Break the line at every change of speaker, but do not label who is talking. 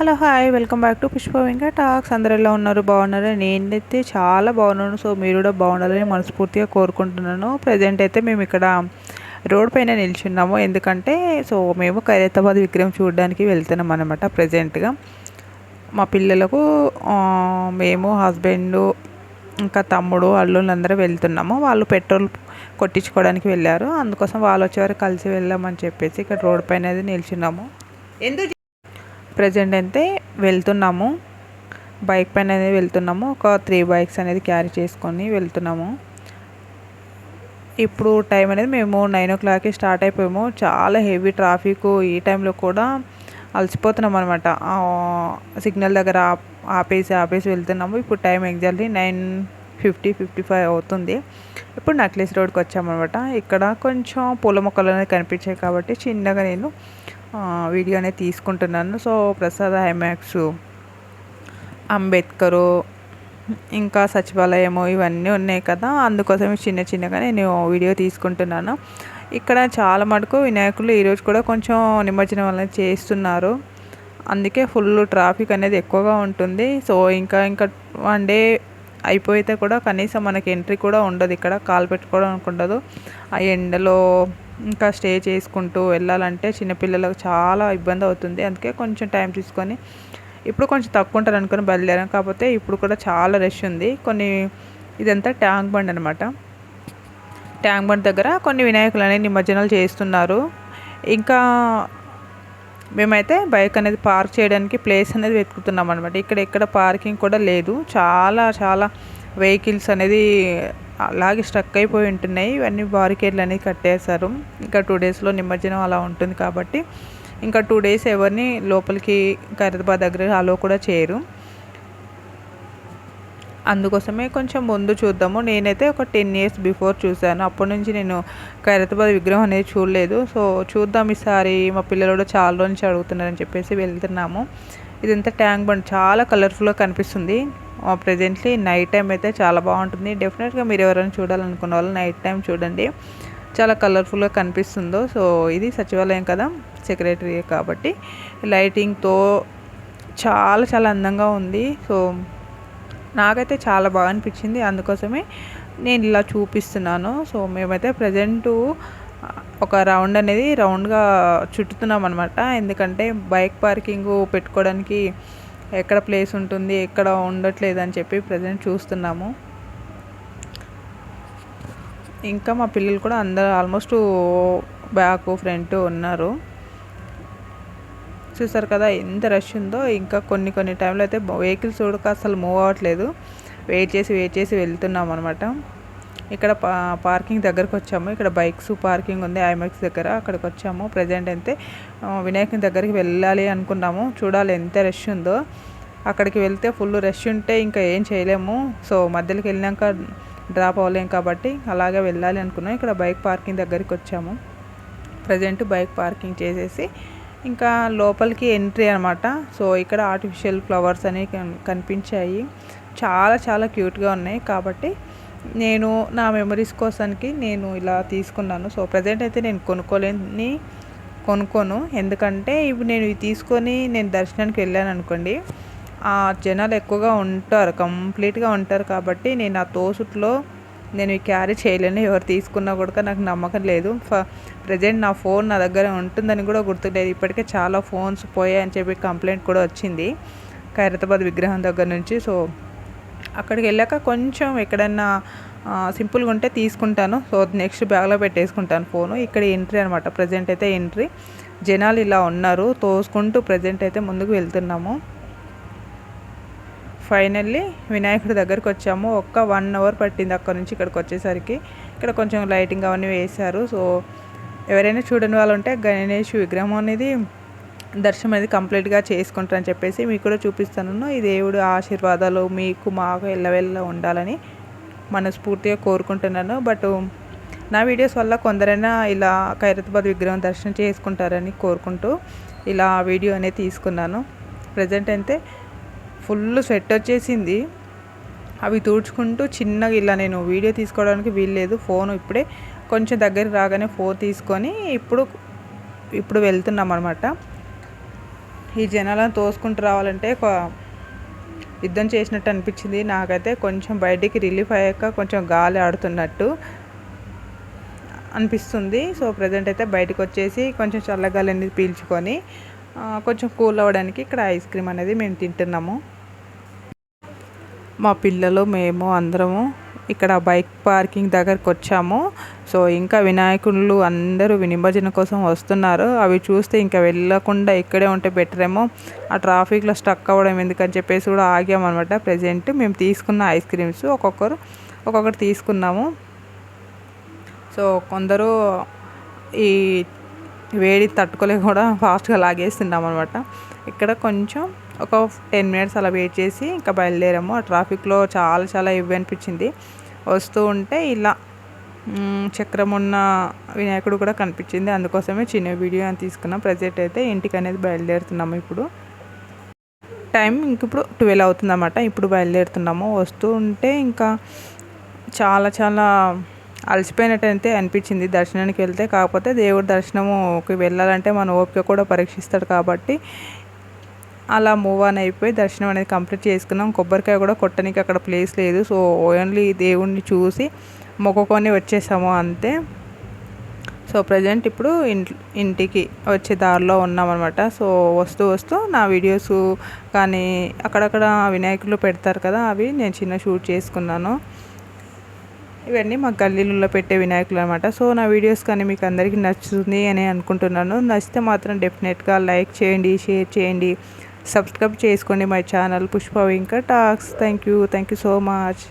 Hello hi. Welcome back to Pushpa Venka talks. అందరు ఎలా ఉన్నారు? బాగున్నారు? నేనైతే చాలా బాగున్నాను. సో మీరు కూడా బాగుండాలని మనస్ఫూర్తిగా కోరుకుంటున్నాను. ప్రజెంట్ అయితే మేము ఇక్కడ రోడ్ పైన నిల్చున్నాము. ఎందుకంటే సో మేము ఖైరతాబాద్ విగ్రహం చూడడానికి వెళ్తున్నాం అనమాట ప్రజెంట్గా. మా పిల్లలకు మేము హస్బెండ్ ఇంకా తమ్ముడు అల్లుళ్ళు అందరూ వెళ్తున్నాము. వాళ్ళు పెట్రోల్ కొట్టించుకోవడానికి వెళ్ళారు. అందుకోసం వాళ్ళు వచ్చేవారు కలిసి వెళ్దామని చెప్పేసి ఇక్కడ రోడ్ పైన అయితే నిల్చున్నాము.
ఎందుకు
ప్రజెంట్ అయితే వెళ్తున్నాము. బైక్ పైన అనేది వెళ్తున్నాము. ఒక త్రీ బైక్స్ అనేది క్యారీ చేసుకొని వెళ్తున్నాము. ఇప్పుడు టైం అనేది మేము నైన్ ఓ క్లాక్కి స్టార్ట్ అయిపోయాము. చాలా హెవీ ట్రాఫిక్. ఈ టైంలో కూడా అలసిపోతున్నాం అనమాట సిగ్నల్ దగ్గర ఆపేసి ఆపేసి వెళ్తున్నాము. ఇప్పుడు time exactly nine fifty fifty five అవుతుంది. ఇప్పుడు నక్లెస్ రోడ్కి వచ్చామన్నమాట. ఇక్కడ కొంచెం పూల మొక్కలు అనేది కనిపించాయి కాబట్టి చిన్నగా నేను వీడియో అనేది తీసుకుంటున్నాను. సో ప్రసాద్ హైమాక్స్ అంబేద్కరు ఇంకా సచివాలయము ఇవన్నీ ఉన్నాయి కదా. అందుకోసం చిన్న చిన్నగా నేను వీడియో తీసుకుంటున్నాను. ఇక్కడ చాలా మటుకు వినాయకులు ఈరోజు కూడా కొంచెం నిమజ్జనం అనేది చేస్తున్నారు. అందుకే ఫుల్ ట్రాఫిక్ అనేది ఎక్కువగా ఉంటుంది. సో ఇంకా ఇంకా వన్ డే అయిపోతే కూడా కనీసం మనకి ఎంట్రీ కూడా ఉండదు. ఇక్కడ కాలు పెట్టుకోవడానికి ఉండదు ఆ ఎండలో ఇంకా స్టే చేసుకుంటూ వెళ్ళాలంటే చిన్నపిల్లలకు చాలా ఇబ్బంది అవుతుంది. అందుకే కొంచెం టైం తీసుకొని ఇప్పుడు కొంచెం తక్కువ ఉంటారు అనుకుని బయలుదేరాం. కాకపోతే ఇప్పుడు కూడా చాలా రష్ ఉంది. కొన్ని ఇదంతా ట్యాంక్ బండ్ అనమాట ట్యాంక్ బండ్ దగ్గర కొన్ని వినాయకులు అనేవి నిమజ్జనాలు చేస్తున్నారు. ఇంకా మేమైతే బైక్ అనేది పార్క్ చేయడానికి ప్లేస్ అనేది వెతుకుతున్నాం అనమాట ఇక్కడ ఎక్కడ పార్కింగ్ కూడా లేదు. చాలా చాలా వెహికల్స్ అనేది అలాగే స్ట్రక్ అయిపోయి ఉంటున్నాయి. ఇవన్నీ బారికేడ్లు అనేది కట్టేశారు. ఇంకా టూ డేస్లో నిమజ్జనం అలా ఉంటుంది కాబట్టి ఇంకా టూ డేస్ ఎవరిని లోపలికి ఖైరతాబాద్ దగ్గర అలో కూడా చేయరు. అందుకోసమే కొంచెం ముందు చూద్దాము. నేనైతే ఒక టెన్ ఇయర్స్ బిఫోర్ చూశాను. అప్పటి నుంచి నేను ఖైరతాబాద్ విగ్రహం అనేది చూడలేదు. సో చూద్దాం ఈసారి మా పిల్లలు కూడా చాలా రోజు నుంచి అడుగుతున్నారని చెప్పేసి వెళ్తున్నాము. ఇదంతా ట్యాంక్ బండ్. చాలా కలర్ఫుల్గా కనిపిస్తుంది. ప్రజెంట్లీ నైట్ టైం అయితే చాలా బాగుంటుంది. డెఫినెట్గా మీరు ఎవరైనా చూడాలనుకున్న వాళ్ళు నైట్ టైం చూడండి. చాలా కలర్ఫుల్గా కనిపిస్తుందో. సో ఇది సచివాలయం కదా సెక్రటరీ కాబట్టి. లైటింగ్తో చాలా చాలా అందంగా ఉంది. సో నాకైతే చాలా బాగా అనిపించింది. అందుకోసమే నేను ఇలా చూపిస్తున్నాను. సో మేమైతే ప్రజెంట్ ఒక రౌండ్ అనేది రౌండ్గా చుట్టుతున్నాం అనమాట ఎందుకంటే బైక్ పార్కింగ్ పెట్టుకోవడానికి ఎక్కడ ప్లేస్ ఉంటుంది ఎక్కడ ఉండట్లేదు అని చెప్పి ప్రజెంట్ చూస్తున్నాము. ఇంకా మా పిల్లలు కూడా అందరు ఆల్మోస్ట్ బ్యాక్ ఫ్రంట్ ఉన్నారు. చూసారు కదా ఎంత రష్ ఉందో ఇంకా కొన్ని కొన్ని టైంలో అయితే వెహికల్స్ చూడక అసలు మూవ్ అవ్వట్లేదు. వెయిట్ చేసి వెయిట్ చేసి వెళ్తున్నాం అనమాట ఇక్కడ పా పార్కింగ్ దగ్గరకు వచ్చాము. ఇక్కడ బైక్స్ పార్కింగ్ ఉంది ఐమాక్స్ దగ్గర అక్కడికి వచ్చాము. ప్రజెంట్ అయితే వినాయకుని దగ్గరికి వెళ్ళాలి అనుకున్నాము. చూడాలి ఎంత రష్ ఉందో. అక్కడికి వెళ్తే ఫుల్ రష్ ఉంటే ఇంకా ఏం చేయలేము. సో మధ్యలోకి వెళ్ళినాక డ్రాప్ అవ్వలేం కాబట్టి అలాగే వెళ్ళాలి అనుకున్నాం. ఇక్కడ బైక్ పార్కింగ్ దగ్గరికి వచ్చాము. ప్రజెంట్ బైక్ పార్కింగ్ చేసేసి ఇంకా లోపలికి ఎంట్రీ అనమాట సో ఇక్కడ ఆర్టిఫిషియల్ ఫ్లవర్స్ అనేవి కనిపించాయి. చాలా చాలా క్యూట్గా ఉన్నాయి కాబట్టి నేను నా మెమరీస్ కోసానికి నేను ఇలా తీసుకున్నాను. సో ప్రజెంట్ అయితే నేను కొనుక్కోలేని కొనుక్కోను. ఎందుకంటే ఇప్పుడు నేను ఇవి తీసుకొని నేను దర్శనానికి వెళ్ళాను అనుకోండి ఆ జనాలు ఎక్కువగా ఉంటారు కంప్లీట్గా ఉంటారు కాబట్టి నేను ఆ తోసుట్లో నేను ఈ క్యారీ చేయలేను. ఎవరు తీసుకున్నా కూడా నాకు నమ్మకం లేదు. ఫ ప్రజెంట్ నా ఫోన్ నా దగ్గర ఉంటుందని కూడా గుర్తులేదు. ఇప్పటికే చాలా ఫోన్స్ పోయాయని చెప్పి కంప్లైంట్ కూడా వచ్చింది. ఖైరతాబాద్ విగ్రహం దగ్గర నుంచి. సో అక్కడికి వెళ్ళాక కొంచెం ఎక్కడన్నా సింపుల్గా ఉంటే తీసుకుంటాను. సో నెక్స్ట్ బ్యాగ్లో పెట్టేసుకుంటాను ఫోను. ఇక్కడ ఎంట్రీ అనమాట ప్రజెంట్ అయితే ఎంట్రీ. జనాలు ఇలా ఉన్నారు. తోసుకుంటూ ప్రజెంట్ అయితే ముందుకు వెళ్తున్నాము. ఫైనల్లీ వినాయకుడి దగ్గరికి వచ్చాము. ఒక్క వన్ అవర్ పట్టింది అక్కడ నుంచి ఇక్కడికి వచ్చేసరికి. ఇక్కడ కొంచెం లైటింగ్ అవన్నీ వేశారు. సో ఎవరైనా చూడని వాళ్ళు ఉంటే గణేష్ విగ్రహం అనేది దర్శనం అనేది కంప్లీట్గా చేసుకుంటారని చెప్పేసి మీకు కూడా చూపిస్తాను. ఈ దేవుడు ఆశీర్వాదాలు మీకు మాకు ఎల్లవెల్ల ఉండాలని మనస్ఫూర్తిగా కోరుకుంటున్నాను. బట్ నా వీడియోస్ వల్ల కొందరైనా ఇలా ఖైరతాబాద్ విగ్రహం దర్శనం చేసుకుంటారని కోరుకుంటూ ఇలా వీడియో అనేది తీసుకున్నాను. ప్రజెంట్ అయితే ఫుల్ స్వెట్ వచ్చేసింది. అవి తుడుచుకుంటూ చిన్నగా ఇలా నేను వీడియో తీసుకోవడానికి వీల్లేదు. ఫోన్ ఇప్పుడే కొంచెం దగ్గర రాగానే ఫోన్ తీసుకొని ఇప్పుడు ఇప్పుడు వెళ్తున్నాం అనమాట ఈ జనాలను తోసుకుంటూ రావాలంటే ఒక యుద్ధం చేసినట్టు అనిపించింది. నాకైతే కొంచెం బయటికి రిలీఫ్ అయ్యాక కొంచెం గాలి ఆడుతున్నట్టు అనిపిస్తుంది. సో ప్రజెంట్ అయితే బయటకు వచ్చేసి కొంచెం చల్లగాలి అనేది పీల్చుకొని కొంచెం కూల్ అవ్వడానికి ఇక్కడ ఐస్ క్రీమ్ అనేది మేము తింటున్నాము. మా పిల్లలు మేము అందరము ఇక్కడ బైక్ పార్కింగ్ దగ్గరకు వచ్చాము. సో ఇంకా వినాయకుళ్ళు అందరూ నిమజ్జన కోసం వస్తున్నారు. అవి చూస్తే ఇంకా వెళ్ళకుండా ఇక్కడే ఉంటే బెటర్ ఏమో. ఆ ట్రాఫిక్లో స్టక్ అవ్వడం ఎందుకని చెప్పేసి కూడా ఆగామన్నమాట ప్రజెంట్ మేము తీసుకున్న ఐస్ క్రీమ్స్ ఒక్కొక్కరు ఒక్కొక్కటి తీసుకున్నాము. సో కొందరు ఈ వేడి తట్టుకోలేక కూడా ఫాస్ట్గా లాగేస్తున్నాం అనమాట ఇక్కడ కొంచెం ఒక టెన్ మినిట్స్ అలా వెయిట్ చేసి ఇంకా బయలుదేరాము. ఆ ట్రాఫిక్లో చాలా చాలా ఇవి అనిపించింది. వస్తూ ఉంటే ఇలా చక్రం ఉన్న వినాయకుడు కూడా కనిపించింది. అందుకోసమే చిన్న వీడియో అని తీసుకున్నాం. ప్రజెంట్ అయితే ఇంటికి అనేది బయలుదేరుతున్నాము ఇప్పుడు. టైం ఇంక ఇప్పుడు ట్వెల్వ్ అవుతుందన్నమాట. ఇప్పుడు బయలుదేరుతున్నాము. వస్తూ ఉంటే ఇంకా చాలా చాలా అలసిపోయినట్టు అయితే అనిపించింది దర్శనానికి వెళ్తే. కాకపోతే దేవుడి దర్శనముకి వెళ్ళాలంటే మన ఓపిక కూడా పరీక్షిస్తాడు కాబట్టి అలా మూవ్ ఆన్ అయిపోయి దర్శనం అనేది కంప్లీట్ చేసుకున్నాం. కొబ్బరికాయ కూడా కొట్టడానికి అక్కడ ప్లేస్ లేదు. సో ఓన్లీ దేవుణ్ణి చూసి మొక్కుకొని వచ్చేసాము అంతే. సో ప్రజెంట్ ఇప్పుడు ఇంటి ఇంటికి వచ్చే దారిలో ఉన్నామన్నమాట. సో వస్తూ వస్తూ నా వీడియోస్ కానీ అక్కడక్కడ వినాయకులు పెడతారు కదా అవి నేను చిన్న షూట్ చేసుకున్నాను. ఇవన్నీ మా గల్లీలలో పెట్టే వినాయకులు అనమాట సో నా వీడియోస్ కానీ మీకు అందరికీ నచ్చుతుంది అని అనుకుంటున్నాను. నచ్చితే మాత్రం డెఫినెట్గా లైక్ చేయండి షేర్ చేయండి. సబ్స్క్రైబ్ చేసుకోండి my channel Pushpa Venka talks thank you thank you so much